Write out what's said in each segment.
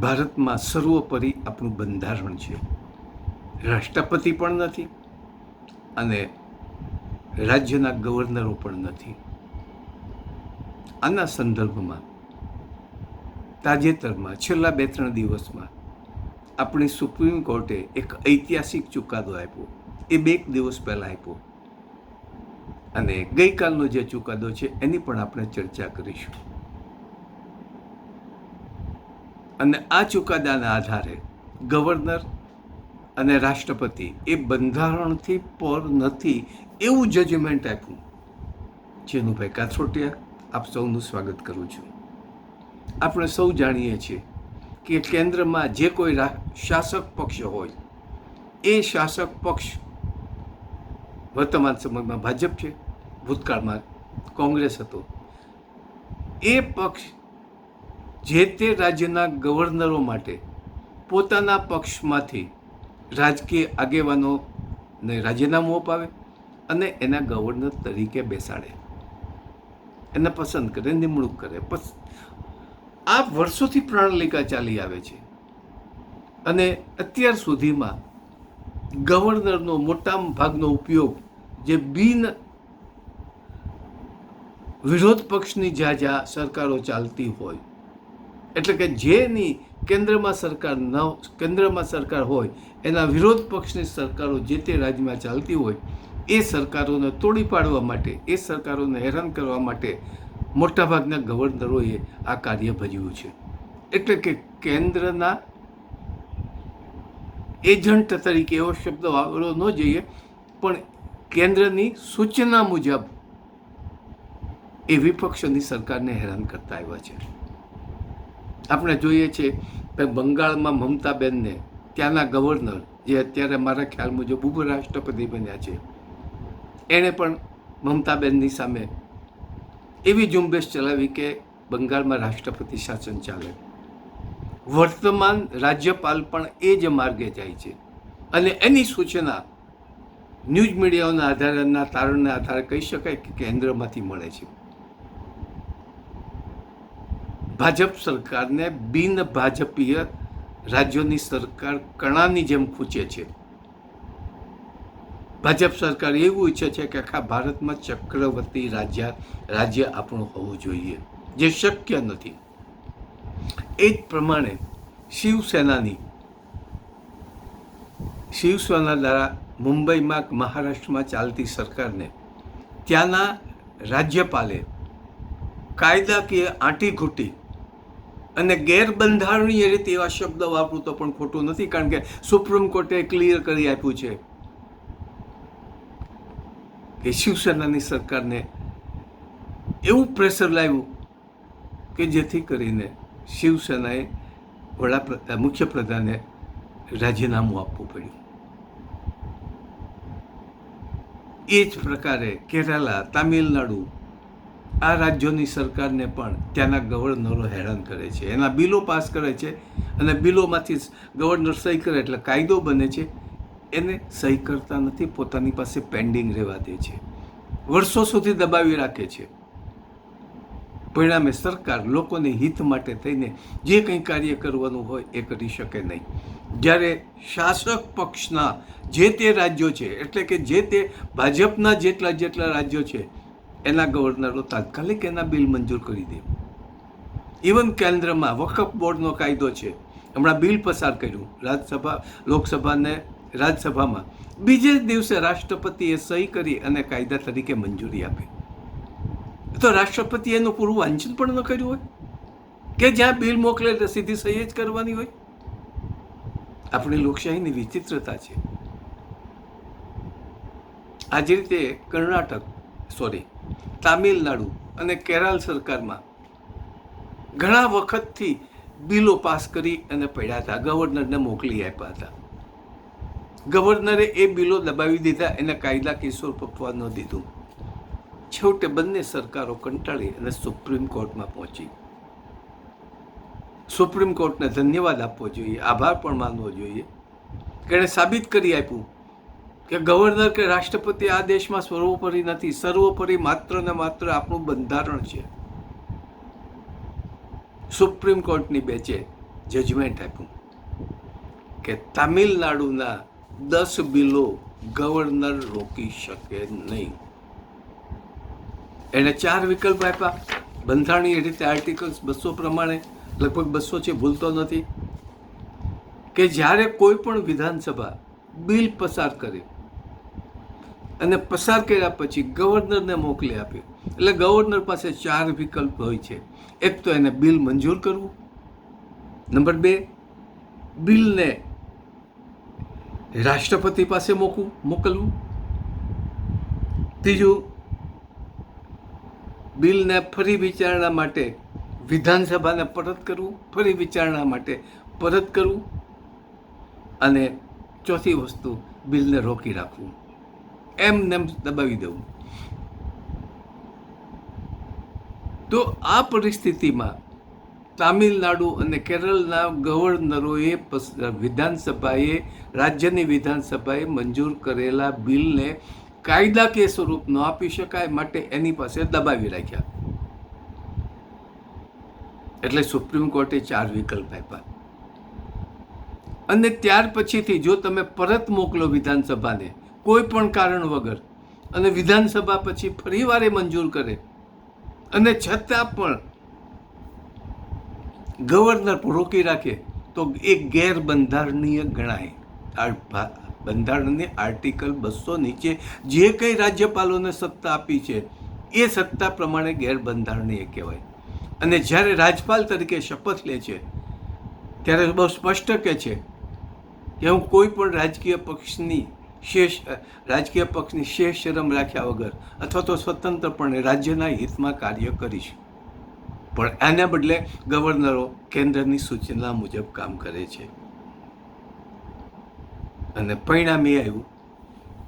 ભારતમાં સર્વોપરી આપણું બંધારણ છે. રાષ્ટ્રપતિ પણ નથી અને રાજ્યના ગવર્નરો પણ નથી. આના સંદર્ભમાં તાજેતરમાં છેલ્લા બે ત્રણ દિવસમાં આપણી સુપ્રીમ કોર્ટે એક ઐતિહાસિક ચુકાદો આપ્યો. એ બે એક દિવસ પહેલાં આપ્યો. અને ગઈકાલનો જે ચુકાદો છે એની પણ આપણે ચર્ચા કરીશું. અને આ ચુકાદાના આધારે ગવર્નર અને રાષ્ટ્રપતિ એ બંધારણથી પર નથી એવું જજમેન્ટ આપ્યું. જેનુભાઈ કાથરોટિયા, આપ સૌનું સ્વાગત કરું છું. આપણે સૌ જાણીએ છીએ કે કેન્દ્રમાં જે કોઈ શાસક પક્ષ હોય, એ શાસક પક્ષ વર્તમાન સમયમાં ભાજપ છે, ભૂતકાળમાં કોંગ્રેસ હતો. એ પક્ષ જે તે રાજ્યના ગવર્નરો માટે પોતાના પક્ષમાંથી રાજકીય આગેવાનોને રાજીનામું અપાવે અને એના ગવર્નર તરીકે બેસાડે. એને પસંદ કરે, નિમણૂક કરે. પસ, આ વર્ષોથી પ્રણાલિકા ચાલી આવે છે. અને અત્યાર સુધીમાં ગવર્નરનો મોટા ભાગનો ઉપયોગ જે બિન વિરોધ પક્ષની જ્યાં જ્યાં સરકારો ચાલતી હોય એટલે કે જેની કેન્દ્રમાં સરકાર ન, કેન્દ્રમાં સરકાર હોય, એના વિરોધ પક્ષની સરકારો જે તે રાજ્યમાં ચાલતી હોય, એ સરકારોને તોડી પાડવા માટે, એ સરકારોને હેરાન કરવા માટે મોટાભાગના ગવર્નરોએ આ કાર્ય ભજવ્યું છે. એટલે કે કેન્દ્રના એજન્ટ તરીકે એવો શબ્દ વાપરવો ન જોઈએ, પણ કેન્દ્રની સૂચના મુજબ એ વિપક્ષોની સરકારને હેરાન કરતા આવ્યા છે. આપણે જોઈએ છીએ કે બંગાળમાં મમતાબેનને ત્યાંના ગવર્નર જે અત્યારે મારા ખ્યાલ મુજબ ઉપરાષ્ટ્રપતિ બન્યા છે, એણે પણ મમતાબેનની સામે એવી ઝુંબેશ ચલાવી કે બંગાળમાં રાષ્ટ્રપતિ શાસન ચાલે. વર્તમાન રાજ્યપાલ પણ એ જ માર્ગે જાય છે અને એની સૂચના ન્યૂઝ મીડિયાઓના આધારના તારણના આધારે કહી શકાય કે કેન્દ્રમાંથી મળે છે. ભાજપ સરકારને બિન ભાજપીય રાજ્યોની સરકાર કણાની જેમ ખૂંચે છે. ભાજપ સરકાર એવું ઈચ્છે છે કે આખા ભારતમાં ચક્રવર્તી રાજ્ય રાજ્ય આપણું હોવું જોઈએ, જે શક્ય નથી. એ જ પ્રમાણે શિવસેનાની, શિવસેના દ્વારા મુંબઈમાં મહારાષ્ટ્રમાં ચાલતી સરકારને ત્યાંના રાજ્યપાલે કાયદાકીય આંટીઘૂંટી અને ગેરબંધારણીય રીતે એવા શબ્દ વાપરું તો પણ ખોટું નથી, કારણ કે સુપ્રીમ કોર્ટે ક્લિયર કરી આપ્યું છે કે શિવસેનાની સરકારને એવું પ્રેશર લાવ્યું કે જેથી કરીને શિવસેનાએ વડાપ્રધાન મુખ્યપ્રધાને રાજીનામું આપવું પડ્યું. એ જ પ્રકારે કેરાલા, તામિલનાડુ આ રાજ્યોની સરકારને પણ ત્યાંના ગવર્નરો હેરાન કરે છે. એના બિલો પાસ કરે છે અને બિલોમાંથી ગવર્નર સહી કરે એટલે કાયદો બને છે. એને સહી કરતા નથી, પોતાની પાસે પેન્ડિંગ રહેવા દે છે. વર્ષો સુધી દબાવી રાખે છે. પરિણામે સરકાર લોકોને હિત માટે થઈને જે કંઈ કાર્ય કરવાનું હોય એ કરી શકે નહીં. જ્યારે શાસક પક્ષના જે તે રાજ્યો છે, એટલે કે જે તે ભાજપના જેટલા જેટલા રાજ્યો છે એના ગવર્નરો તાત્કાલિક એના બિલ મંજૂર કરી દે. ઇવન કેન્દ્રમાં વકફ બોર્ડનો કાયદો છે. હમણાં બિલ પસાર કર્યું. રાજ્યસભા, લોકસભાને રાજ્યસભામાં. બીજે જ દિવસે રાષ્ટ્રપતિએ સહી કરી અને કાયદા તરીકે મંજૂરી આપી. તો રાષ્ટ્રપતિ એનું પૂરું વાંચન પણ ન કર્યું હોય? કે જ્યાં બિલ મોકલે તો સીધી સહી જ કરવાની હોય? આપણી લોકશાહીની વિચિત્રતા છે. આ જ રીતે કર્ણાટક સોરી તામિલનાડુ અને કેરળ સરકારમાં ઘણા વખતથી બિલો પાસ કરી અને પડ્યા હતા. ગવર્નરને મોકલી આપ્યા હતા. ગવર્નરે એ બિલો દબાવી દીધા, એને કાયદા કિશોર પકવા ન દીધું. છેવટે બંને સરકારો કંટાળી અને સુપ્રીમ કોર્ટમાં પહોંચી. સુપ્રીમ કોર્ટને ધન્યવાદ આપવો જોઈએ, આભાર પણ માનવો જોઈએ. એણે સાબિત કરી આપ્યું કે ગવર્નર કે રાષ્ટ્રપતિ આ દેશમાં સર્વોપરી નથી, સર્વોપરી માત્ર ને માત્ર આપણું બંધારણ છે. સુપ્રીમ કોર્ટની બેચે જજમેન્ટ આપ્યું કે તામિલનાડુના દસ બિલો ગવર્નર રોકી શકે નહીં. એણે ચાર વિકલ્પ આપ્યા. બંધારણીય રીતે આર્ટિકલ્સ બસો પ્રમાણે, લગભગ બસો છે, ભૂલતો નથી. કે જ્યારે કોઈ પણ વિધાનસભા બિલ પસાર કરે અને પસાર કર્યા પછી ગવર્નરને મોકલી આપે એટલે ગવર્નર પાસે ચાર વિકલ્પ હોય છે. એક તો એને બિલ મંજૂર કરવું. નંબર બે, બિલને રાષ્ટ્રપતિ પાસે મોકવું, મોકલવું. ત્રીજું, બિલને ફરી વિચારણા માટે વિધાનસભાને પરત કરવું, ફરી વિચારણા માટે પરત કરવું. અને ચોથી વસ્તુ, બિલને રોકી રાખવું. એમ નેમ દબાવી દઉં તો આ પરિસ્થિતિમાં તામિલનાડુ અને કેરળના ગવર્નરોએ વિધાનસભાએ, રાજ્યની વિધાનસભાએ મંજૂર કરેલા બિલને કાયદાકીય સ્વરૂપ ન આપી શકાય માટે એની પાસે દબાવી રાખ્યા. એટલે સુપ્રીમ કોર્ટે ચાર વિકલ્પ આપ્યા. અને ત્યાર પછીથી જો તમે પરત મોકલો વિધાનસભાને કોઈ પણ કારણ વગર. અને વિધાનસભા પછી ફરીવારે મંજૂર કરે. અને છતાં પણ ગવર્નર રોકી રાખે તો એ ગેરબંધારણીય ગણાય. બંધારણની આર્ટિકલ બસો નીચે જે કંઈ રાજ્યપાલોને સત્તા આપી છે, એ સત્તા પ્રમાણે ગેરબંધારણીય કહેવાય. અને જ્યારે રાજપાલ તરીકે શપથ લે છે, ત્યારે બહુ સ્પષ્ટ કહે છે કે હું કોઈ પણ રાજકીય પક્ષની શેષ રાજકીય પક્ષની શેષ શરમ રાખ્યા વગર અથવા તો સ્વતંત્રપણે રાજ્યના હિતમાં કાર્ય કરીશું. પણ આને બદલે ગવર્નરો કેન્દ્રની સૂચના મુજબ કામ કરે છે. અને પરિણામ એ આવ્યું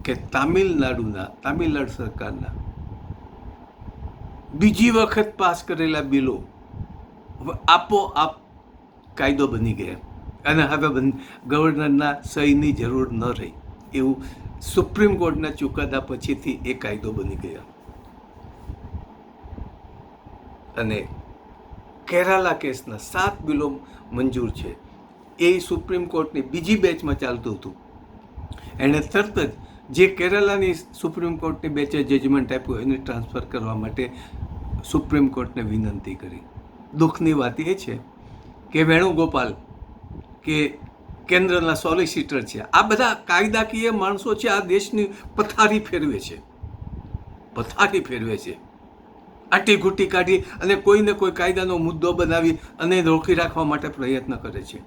કે તામિલનાડુના, તામિલનાડુ સરકારના બીજી વખત પાસ કરેલા બિલો આપોઆપ કાયદો બની ગયા. અને હવે ગવર્નરના સહીની જરૂર ન રહી. એવું સુપ્રીમ કોર્ટના ચુકાદા પછીથી એ કાયદો બની ગયા. અને કેરાલા કેસના સાત બિલો મંજૂર છે. એ સુપ્રીમ કોર્ટની બીજી બેચમાં ચાલતું હતું. એણે તરત જ જે કેરાલાની સુપ્રીમ કોર્ટની બેચે જજમેન્ટ આપ્યું એને ટ્રાન્સફર કરવા માટે સુપ્રીમ કોર્ટને વિનંતી કરી. દુઃખની વાત એ છે કે વેણુગોપાલ કે કેન્દ્રના સોલિસિટર છે. આ બધા કાયદાકીય માણસો છે, આ દેશની પથારી ફેરવે છે. પથારી ફેરવે છે. આટી ઘૂટી કાઢી અને કોઈને કોઈ કાયદાનો મુદ્દો બનાવી અને રોકી રાખવા માટે પ્રયત્ન કરે છે.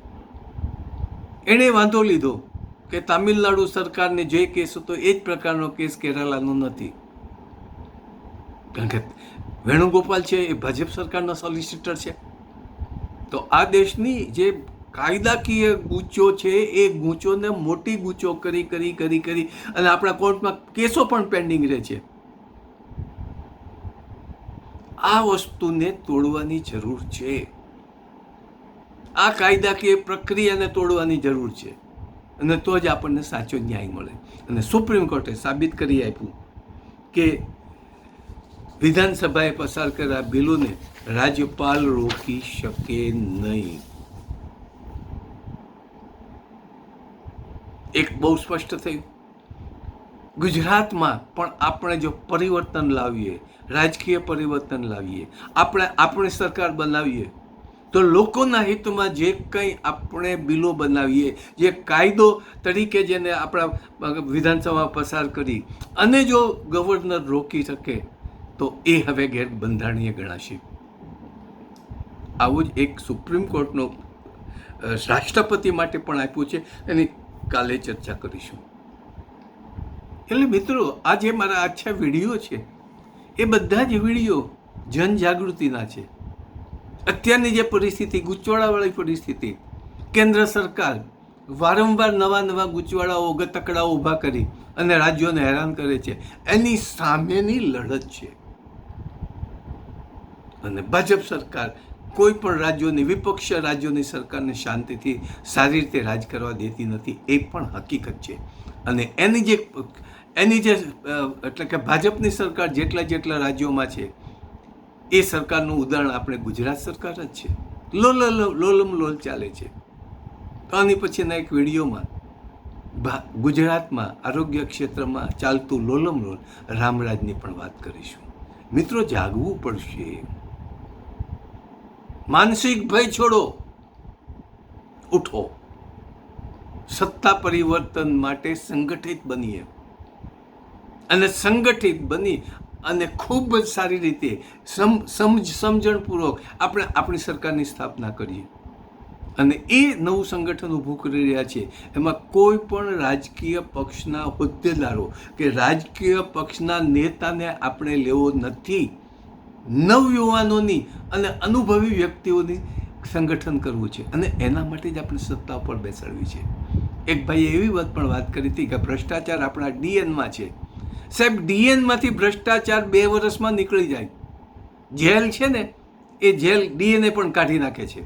એણે વાંધો લીધો કે તામિલનાડુ સરકારને જે કેસ હતો એ જ પ્રકારનો કેસ કેરાલાનો નથી. કારણ કે વેણુગોપાલ છે એ ભાજપ સરકારના સોલિસિટર છે. તો આ દેશની જે કાયદાકીય ગૂંચો છે એ ગૂંચોને મોટી ગૂંચો કરી કરી કરી કરી અને આપણા કોર્ટમાં કેસો પણ પેન્ડિંગ રહે છે. આ વસ્તુને તોડવાની જરૂર છે. આ કાયદાકીય પ્રક્રિયાને તોડવાની જરૂર છે. અને તો જ આપણને સાચો ન્યાય મળે. અને સુપ્રીમ કોર્ટે સાબિત કરી આપ્યું કે વિધાનસભાએ પસાર કરેલા બિલોને રાજ્યપાલ રોકી શકે નહીં. એક બહુ સ્પષ્ટ થયું. ગુજરાતમાં પણ આપણે જો પરિવર્તન લાવીએ, રાજકીય પરિવર્તન લાવીએ, આપણે, આપણી સરકાર બનાવીએ, તો લોકોના હિતમાં જે કંઈ આપણે બિલો બનાવીએ, જે કાયદો તરીકે જેને આપણા વિધાનસભામાં પસાર કરી, અને જો ગવર્નર રોકી શકે, તો એ હવે ગેરબંધારણીય ગણાશે. આવું જ એક સુપ્રીમ કોર્ટનો રાષ્ટ્રપતિ માટે પણ આપ્યું છે. એની કાલે ચર્ચા કરીશું. એટલે મિત્રો, આ જે મારા આછા વીડિયો છે, એ બધા જ વીડિયો જનજાગૃતિના છે. અત્યારની જે પરિસ્થિતિ, ગૂંચવાડાવાળી પરિસ્થિતિ, કેન્દ્ર સરકાર વારંવાર નવા નવા ગૂંચવાડાઓ, ગતકડાઓ ઊભા કરી અને રાજ્યોને હેરાન કરે છે. એની સામેની લડત છે. અને ભાજપ સરકાર કોઈ પણ રાજ્યોની વિપક્ષ રાજ્યોની સરકારને શાંતિથી સારી રીતે રાજ કરવા દેતી નથી, એ પણ હકીકત છે. અને એની જે એની જે એટલે કે ભાજપની સરકાર જેટલા જેટલા રાજ્યોમાં છે, એ સરકારનું ઉદાહરણ આપણે ગુજરાત સરકાર જ છે. લોલ લોલમ લોલ ચાલે છે. તો આની પછીના એક વિડીયોમાં ગુજરાતમાં આરોગ્ય ક્ષેત્રમાં ચાલતું લોલમ લોલ રામરાજની પણ વાત કરીશું. મિત્રો, જાગવું પડશે. માનસિક ભય છોડો ઉઠો. સત્તા પરિવર્તન માટે સંગઠિત બનીએ. અને સંગઠિત બની અને ખૂબ જ સારી રીતે સમ, સમજ, સમજણપૂર્વક આપણે આપણી સરકારની સ્થાપના કરીએ. અને એ નવું સંગઠન ઊભું કરી રહ્યા છે. એમાં કોઈ પણ રાજકીય પક્ષના હોદ્દેદારો કે રાજકીય પક્ષના નેતાને આપણે લેવો નથી. નવયુવાનોની અને અનુભવી વ્યક્તિઓની સંગઠન કરવું છે. અને એના માટે જ આપણે સત્તા ઉપર બેસાડવી છે. એક ભાઈએ એવી વાત પણ વાત કરી હતી કે ભ્રષ્ટાચાર આપણા ડીએનમાં છે. સાહેબ, ડીએનમાંથી ભ્રષ્ટાચાર બે વર્ષમાં નીકળી જાય. જેલ છે ને, એ જેલ ડીએનએ પણ કાઢી નાખે છે.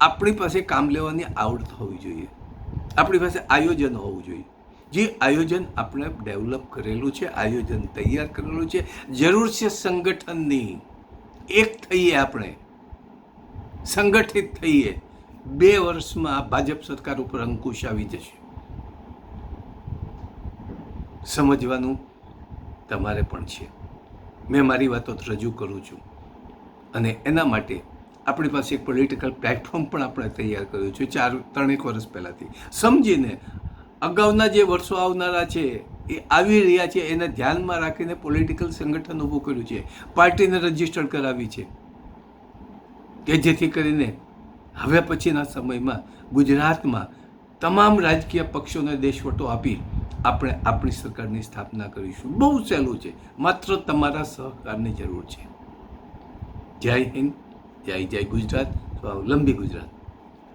આપણી પાસે કામ લેવાની આવડત હોવી જોઈએ. આપણી પાસે આયોજન હોવું જોઈએ. જે આયોજન આપણે ડેવલપ કરેલું છે, આયોજન તૈયાર કરેલું છે, જરૂર છે સંગઠનની. એક થઈએ આપણે, સંગઠિત થઈએ, બે વર્ષમાં ભાજપ સરકાર ઉપર અંકુશ આવી જશે. સમજવાનું તમારે પણ છે. મેં મારી વાતો રજૂ કરું છું. અને એના માટે આપણી પાસે એક પોલિટિકલ પ્લેટફોર્મ પણ આપણે તૈયાર કર્યું છે, ચાર, ત્રણેક વર્ષ પહેલાંથી. સમજીને અગાઉના જે વર્ષો આવનારા છે, એ આવી રહ્યા છે, એને ધ્યાનમાં રાખીને પોલિટિકલ સંગઠન ઊભું કર્યું છે. પાર્ટીને રજિસ્ટર કરાવી છે. કે જેથી કરીને હવે પછીના સમયમાં ગુજરાતમાં તમામ રાજકીય પક્ષોને દેશવટો આપી આપણે આપણી સરકારની સ્થાપના કરીશું. બહુ સહેલું છે. માત્ર તમારા સહકારની જરૂર છે. જય હિન્દ, જય જય ગુજરાત, સ્વાવલંબી ગુજરાત.